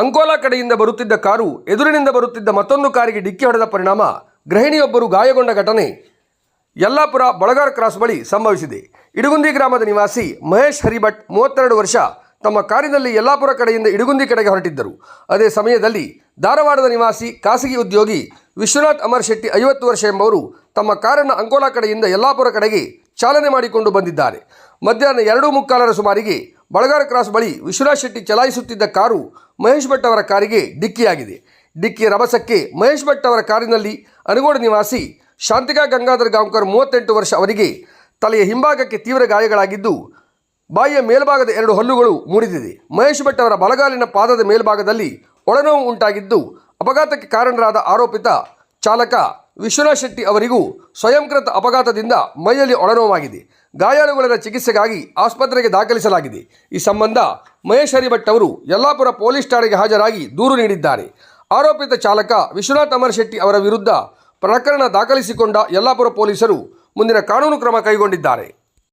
ಅಂಕೋಲಾ ಕಡೆಯಿಂದ ಬರುತ್ತಿದ್ದ ಕಾರು ಎದುರಿನಿಂದ ಬರುತ್ತಿದ್ದ ಮತ್ತೊಂದು ಕಾರಿಗೆ ಡಿಕ್ಕಿ ಹೊಡೆದ ಪರಿಣಾಮ. ಗೃಹಿಣಿಯೊಬ್ಬರು ಗಾಯಗೊಂಡ ಘಟನೆ ಯಲ್ಲಾಪುರ ಬಳಗಾರ್ ಕ್ರಾಸ್ ಬಳಿ ಸಂಭವಿಸಿದೆ. ಇಡಗುಂದಿ ಗ್ರಾಮದ ನಿವಾಸಿ ಮಹೇಶ್ ಹರಿಭಟ್ ಮೂವತ್ತೆರಡು ವರ್ಷ ತಮ್ಮ ಕಾರಿನಲ್ಲಿ ಯಲ್ಲಾಪುರ ಕಡೆಯಿಂದ ಇಡಗುಂದಿ ಕಡೆಗೆ ಹೊರಟಿದ್ದರು. ಅದೇ ಸಮಯದಲ್ಲಿ ಧಾರವಾಡದ ನಿವಾಸಿ ಖಾಸಗಿ ಉದ್ಯೋಗಿ ವಿಶ್ವನಾಥ್ ಅಮರ್ ಶೆಟ್ಟಿ ಐವತ್ತು ವರ್ಷ ಎಂಬವರು ತಮ್ಮ ಕಾರನ್ನು ಅಂಕೋಲಾ ಕಡೆಯಿಂದ ಯಲ್ಲಾಪುರ ಕಡೆಗೆ ಚಾಲನೆ ಮಾಡಿಕೊಂಡು ಬಂದಿದ್ದಾರೆ. ಮಧ್ಯಾಹ್ನ ಎರಡು ಮುಕ್ಕಾಲರ ಸುಮಾರಿಗೆ ಬಳಗಾರ ಕ್ರಾಸ್ ಬಳಿ ವಿಶ್ವನಾಥ್ ಶೆಟ್ಟಿ ಚಲಾಯಿಸುತ್ತಿದ್ದ ಕಾರು ಮಹೇಶ್ ಭಟ್ ಅವರ ಕಾರಿಗೆ ಡಿಕ್ಕಿಯಾಗಿದೆ. ಡಿಕ್ಕಿಯ ರಭಸಕ್ಕೆ ಮಹೇಶ್ ಭಟ್ ಅವರ ಕಾರಿನಲ್ಲಿ ಅನಗೋಡು ನಿವಾಸಿ ಶಾಂತಿಕಾ ಗಂಗಾಧರ್ ಗಾಂವ್ಕರ್ ಮೂವತ್ತೆಂಟು ವರ್ಷ ಅವರಿಗೆ ತಲೆಯ ಹಿಂಭಾಗಕ್ಕೆ ತೀವ್ರ ಗಾಯಗಳಾಗಿದ್ದು, ಬಾಯಿಯ ಮೇಲ್ಭಾಗದ ಎರಡು ಹಲ್ಲುಗಳು ಮುರಿದಿದೆ. ಮಹೇಶ್ ಭಟ್ ಅವರ ಬಲಗಾಲಿನ ಪಾದದ ಮೇಲ್ಭಾಗದಲ್ಲಿ ಒಳನೋವು ಉಂಟಾಗಿದ್ದು, ಅಪಘಾತಕ್ಕೆ ಕಾರಣರಾದ ಆರೋಪಿತ ಚಾಲಕ ವಿಶ್ವನಾಥ್ ಶೆಟ್ಟಿ ಅವರಿಗೂ ಸ್ವಯಂಕೃತ ಅಪಘಾತದಿಂದ ಮೈಯಲ್ಲಿ ಒಳನೋವಾಗಿದೆ. ಗಾಯಾಳುಗಳ ಚಿಕಿತ್ಸೆಗಾಗಿ ಆಸ್ಪತ್ರೆಗೆ ದಾಖಲಿಸಲಾಗಿದೆ. ಈ ಸಂಬಂಧ ಮಹೇಶ್ ಹರಿಭಟ್ ಅವರು ಯಲ್ಲಾಪುರ ಪೊಲೀಸ್ ಠಾಣೆಗೆ ಹಾಜರಾಗಿ ದೂರು ನೀಡಿದ್ದಾರೆ. ಆರೋಪಿತ ಚಾಲಕ ವಿಶ್ವನಾಥ್ ಅಮರ್ ಶೆಟ್ಟಿ ಅವರ ವಿರುದ್ಧ ಪ್ರಕರಣ ದಾಖಲಿಸಿಕೊಂಡ ಯಲ್ಲಾಪುರ ಪೊಲೀಸರು ಮುಂದಿನ ಕಾನೂನು ಕ್ರಮ ಕೈಗೊಂಡಿದ್ದಾರೆ.